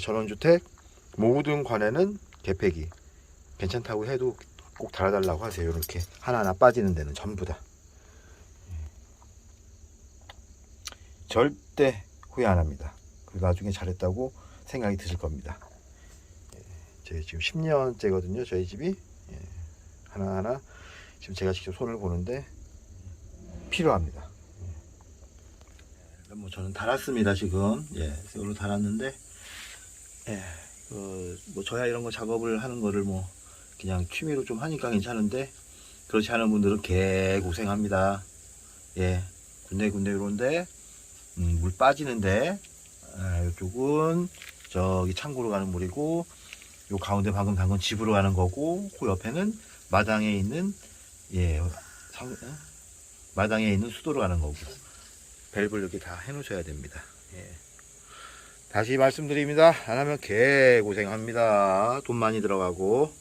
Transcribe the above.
전원주택 모든 관에는 개폐기 괜찮다고 해도 꼭 달아달라고 하세요. 이렇게 하나하나 빠지는 데는 전부 다. 예. 절대 후회 안 합니다. 그리고 나중에 잘했다고 생각이 드실 겁니다. 예, 저희 지금 10년째거든요. 저희 집이 예, 하나하나 지금 제가 직접 손을 보는데 필요합니다. 예. 뭐 저는 달았습니다 지금 예, 새우로 달았는데 예, 그, 뭐 저야 이런 거 작업을 하는 거를 뭐 그냥 취미로 좀 하니까 괜찮은데 그렇지 않은 분들은 개 고생합니다. 예, 군데군데 이런데 음, 물 빠지는데 아, 이쪽은 저기 창고로 가는 물이고 요 가운데 방금 담근 집으로 가는 거고 그 옆에는 마당에 있는 예 상, 어? 마당에 있는 수도로 가는 거고 밸브를 이렇게 다 해놓으셔야 됩니다. 예. 다시 말씀드립니다. 안 하면 개 고생합니다. 돈 많이 들어가고